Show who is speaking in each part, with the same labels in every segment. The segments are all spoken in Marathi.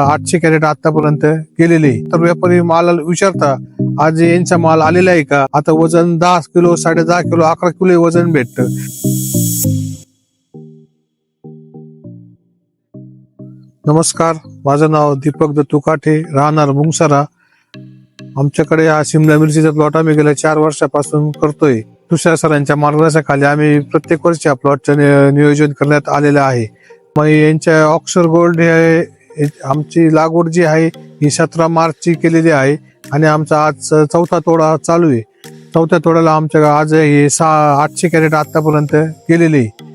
Speaker 1: आठशे कॅरेट आतापर्यंत गेलेले. तर व्यापारी मालाला विचारता आज यांचा माल आलेला आहे का? आता वजन दहा किलो साडे दहा किलो अकरा किलो वजन भेटत. नमस्कार माझं नाव दीपक दत्तू काठे राहणार मुंगसरा. आमच्याकडे हा शिमला मिरचीचा प्लॉट आम्ही गेल्या चार वर्षापासून करतोय. तुषार सरांच्या मार्गदर्शनाखाली आम्ही प्रत्येक वर्षी प्लॉटचं नियोजन करण्यात आलेलं आहे. मग यांच्या ऑक्सर गोल्ड हे आमची लागवड जी आहे ही सतरा मार्चची केलेली आहे आणि आमचा आज चौथा तोडा चालू आहे. चौथ्या तोड्याला आमच्या आज हे सहा आठशे कॅरेट आत्तापर्यंत गेलेले आहे.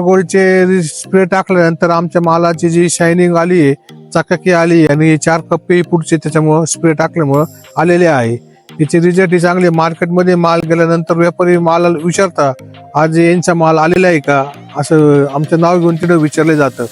Speaker 1: गोल्डचे स्प्रे टाकल्यानंतर आमच्या मालाची जी शायनिंग आली आहे चकाकी आली आणि चार कप्पे पुढचे त्याच्यामुळं स्प्रे टाकल्यामुळं आलेले आहे. याचे रिझल्ट ही चांगले मार्केटमध्ये माल गेल्यानंतर व्यापारी मालाला विचारता आज यांचा माल आलेला आहे का? असं आमचं नाव घेऊन तिथं विचारलं जातं.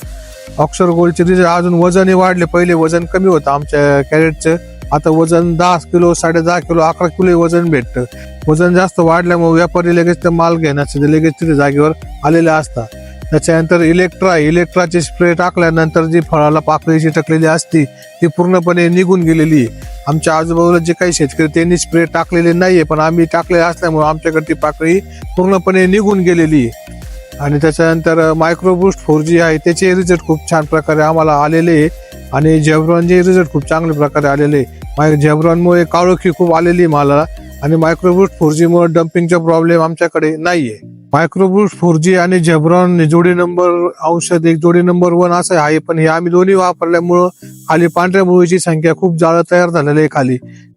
Speaker 1: ऑक्सर गोल्डचे रिझल्ट अजून वजनही वाढले. पहिले वजन कमी होतं आमच्या कॅरेटचं आता वजन दहा किलो साडे दहा किलो अकरा किलो वजन भेटतं. वजन जास्त वाढल्यामुळे व्यापारी लगेच ते माल घेण्यासाठी लगेच तिथे जागेवर आलेले असतात. त्याच्यानंतर इलेक्ट्रा इलेक्ट्राचे स्प्रे टाकल्यानंतर जी फळाला पाकळी टाकलेली असती ती पूर्णपणे निघून गेलेली. आहे आमच्या आजूबाजूला जे काही शेतकरी त्यांनी स्प्रे टाकलेले नाहीये पण आम्ही टाकले असल्यामुळे आमच्याकडे ती पाकळी पूर्णपणे निघून गेलेली. आहे आणि त्याच्यानंतर मायक्रोबूस्ट फोर जी आहे त्याचे रिझल्ट खूप छान प्रकारे आम्हाला आलेले आहे. आणि जेब्रॉनचे रिझल्ट खूप चांगल्या प्रकारे आलेले आहे. माय जेब्रॉनमुळे काळोखी खूप आलेली आहे मला. आणि मायक्रोबूस्ट फोर जीमुळे डम्पिंगचा प्रॉब्लेम आमच्याकडे नाही आहे मायक्रोबूस्ट फोर जी आणि जेब्रॉन जोडी नंबर औषध एक जोडी नंबर वन असं आहे पण हे आम्ही दोन्ही वापरल्यामुळं खाली पांढऱ्या मुळीची संख्या खूप जाळं तयार झालेली आहे खाली.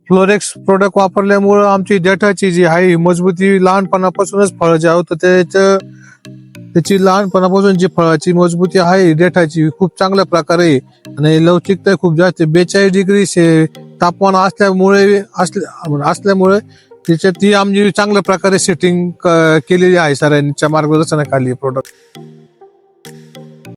Speaker 1: फ्लोरेक्स प्रोडक्ट वापरल्यामुळं आमची डेटाची जी आहे मजबूती लहानपणापासूनच फळ जे होतं त्याचं त्याची लहानपणापासून जी फळाची मजबूती आहे देठाची खूप चांगल्या प्रकारे आहे. आणि लवचिकता खूप जास्त बेचाळीस डिग्री से तापमान असल्यामुळे असल्यामुळे त्याच्यात ती आमची चांगल्या प्रकारे सेटिंग केलेली आहे सरांच्या मार्गदर्शनाखाली प्रोडक्ट